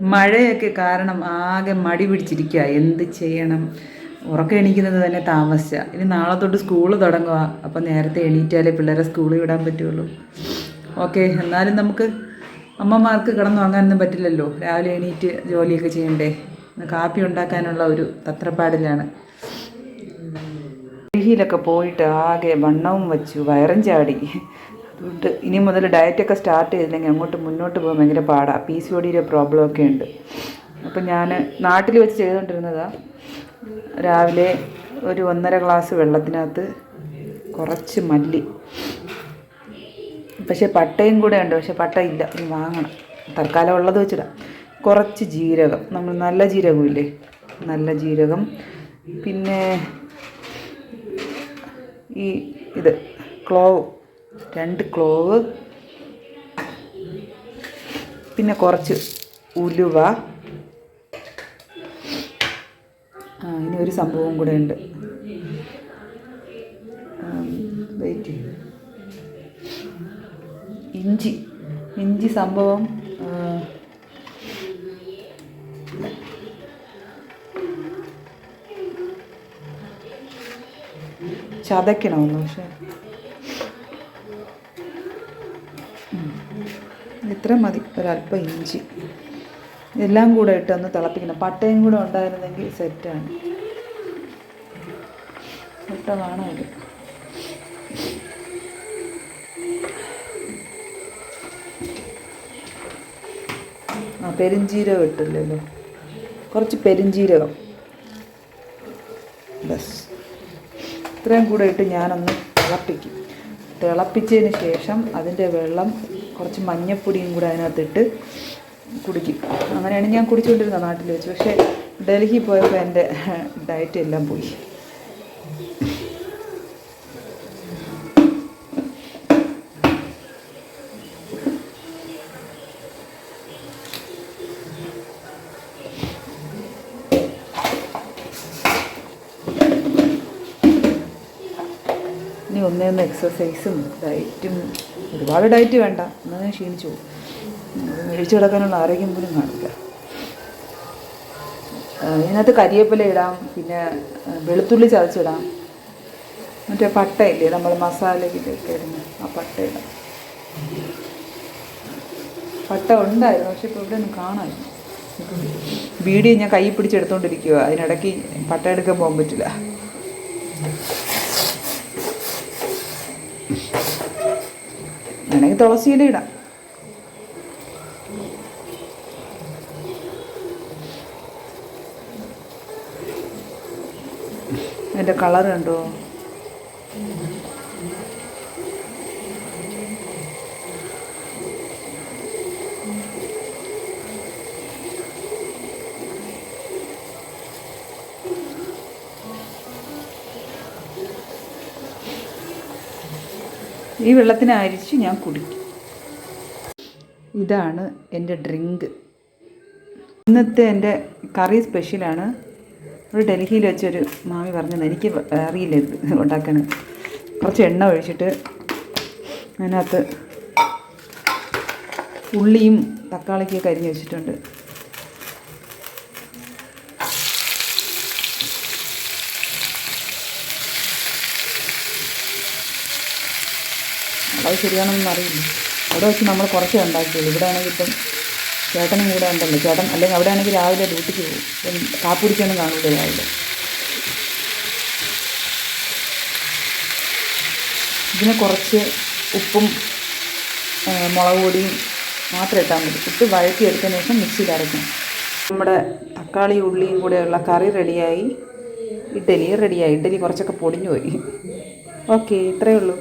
മഴയൊക്കെ കാരണം ആകെ മടി പിടിച്ചിരിക്കുക എന്ത് ചെയ്യണം? ഉറക്കം എണീക്കുന്നത് തന്നെ താമസിച്ച. ഇനി നാളെ തൊട്ട് സ്കൂൾ തുടങ്ങുക അപ്പം നേരത്തെ എണീറ്റാലേ പിള്ളേരെ സ്കൂളിൽ വിടാൻ പറ്റുള്ളൂ. ഓക്കെ എന്നാലും നമുക്ക് അമ്മമാർക്ക് കിടന്നുറങ്ങാനൊന്നും പറ്റില്ലല്ലോ. രാവിലെ എണീറ്റ് ജോലിയൊക്കെ ചെയ്യണ്ടേ? കാപ്പി ഉണ്ടാക്കാനുള്ള ഒരു തത്രപ്പാടിലാണ്. ഡൽഹിയിലൊക്കെ പോയിട്ട് ആകെ വണ്ണവും വച്ചു വയറും ചാടി. അതുകൊണ്ട് ഇനി മുതൽ ഡയറ്റൊക്കെ സ്റ്റാർട്ട് ചെയ്തില്ലെങ്കിൽ അങ്ങോട്ട് മുന്നോട്ട് പോകാൻ ഭയങ്കര പാടാണ് പി സി ഒടിയുടെ പ്രോബ്ലം ഒക്കെ ഉണ്ട്. അപ്പം ഞാൻ നാട്ടിൽ വെച്ച് ചെയ്തുകൊണ്ടിരുന്നതാണ് രാവിലെ ഒരു ഒന്നര ഗ്ലാസ് വെള്ളത്തിനകത്ത് കുറച്ച് മല്ലി. പക്ഷേ പട്ടയും കൂടെ ഉണ്ട്. പക്ഷേ പട്ട ഇല്ല. ഇനി വാങ്ങണം. തൽക്കാലം ഉള്ളത് വെച്ചിടാം. കുറച്ച് ജീരകം. നമ്മൾ നല്ല ജീരകമില്ലേ നല്ല ജീരകം. പിന്നെ ഈ ഇത് ക്ലോവ് രണ്ട് ക്ലോവ്. പിന്നെ കുറച്ച് ഉലുവ. ഇനി ഒരു സംഭവം കൂടെ ഉണ്ട്. വെയിറ്റ് ഇഞ്ചി. ഇഞ്ചി സംഭവം ചതയ്ക്കണമെന്ന് പക്ഷേ. ഇത്ര മതി ഒരല്പം ഇഞ്ചി. എല്ലാം കൂടെ ഇട്ട് ഒന്ന് തിളപ്പിക്കണം. പട്ടയും കൂടെ ഉണ്ടായിരുന്നെങ്കിൽ സെറ്റാണ് പട്ട ഇത് ആ പെരുംജീരകം ഇട്ടില്ലല്ലോ. കുറച്ച് പെരുംജീരകം ബസ്. ഇത്രയും കൂടെ ഇട്ട് ഞാനൊന്ന് തിളപ്പിക്കും. തിളപ്പിച്ചതിന് ശേഷം അതിന്റെ വെള്ളം കുറച്ച് മഞ്ഞപ്പൊടിയും കൂടെ അതിനകത്തിട്ട് കുടിക്കും. അങ്ങനെയാണ് ഞാൻ കുടിച്ചുകൊണ്ടിരുന്നത് നാട്ടിൽ വെച്ച്. പക്ഷേ ഡൽഹി പോയപ്പോൾ എന്റെ ഡയറ്റ് എല്ലാം പോയി. ഇനി ഒന്നേന്ന് എക്സസൈസും ഡയറ്റും ഒരുപാട് ഡയറ്റ് വേണ്ട. എന്നാൽ ക്ഷീണിച്ചു പോകും മേടിച്ചു കിടക്കാനുള്ള ആരോഗ്യം പോലും കാണില്ല. ഇതിനകത്ത് കരിയേപ്പില ഇടാം പിന്നെ വെളുത്തുള്ളി ചതച്ചിടാം. മറ്റേ പട്ടയില്ലേ നമ്മൾ മസാലയിലൊക്കെ ഇടുന്ന ആ പട്ട ഇടാം. പട്ട ഉണ്ടായിരുന്നു പക്ഷെ ഇപ്പോൾ ഇവിടെ ഒന്നും കാണാനില്ല. വീഡിയോ ഞാൻ കൈ പിടിച്ചെടുത്തോണ്ടിരിക്കുക അതിനിടയ്ക്ക് പട്ട എടുക്കാൻ പോകാൻ പറ്റില്ല. വേണമെങ്കിൽ തുളസിയില ഇടാം. എന്റെ കളർ കണ്ടോ? ഈ വെള്ളത്തിന് അരിച്ച് ഞാൻ കുടിക്കും. ഇതാണ് എന്റെ ഡ്രിങ്ക്. ഇന്നത്തെ എന്റെ കറി സ്പെഷ്യലാണ്. ഒരു ഡൽഹിയിൽ വെച്ചൊരു മാമി പറഞ്ഞത് എനിക്ക് അറിയില്ല ഇത് ഉണ്ടാക്കണത് കുറച്ച് എണ്ണ ഒഴിച്ചിട്ട് അതിനകത്ത് ഉള്ളിയും തക്കാളിക്കൊക്കെ അരിഞ്ഞ് വെച്ചിട്ടുണ്ട്. അത് ശരിയാണെന്നൊന്നും അറിയില്ല. അവിടെ വെച്ച് നമ്മൾ കുറച്ചേ ഉണ്ടാക്കിയുള്ളൂ. ഇവിടെ ആണെങ്കിൽ ഇപ്പം ചേട്ടനും കൂടെ ഉണ്ടല്ലോ. ചേട്ടൻ അല്ലെങ്കിൽ അവിടെ ആണെങ്കിൽ രാവിലെ ഡ്യൂട്ടിക്ക് പോകും. ഇപ്പം കാപ്പി കുടിക്കാനും കാണൂല രാവിലെ. ഇതിന് കുറച്ച് ഉപ്പും മുളക് പൊടിയും മാത്രം ഇട്ടാൽ മതി. ഇട്ട് വഴറ്റിയെടുത്തതിന് ശേഷം മിക്സിയിൽ അരയ്ക്കണം. നമ്മുടെ തക്കാളി ഉള്ളിയും കൂടെയുള്ള കറി റെഡിയായി. ഇഡ്ഡലി റെഡിയായി. ഇഡ്ഡലി കുറച്ചൊക്കെ പൊടിഞ്ഞു പോയി. ഓക്കെ ഇത്രയേ ഉള്ളൂ.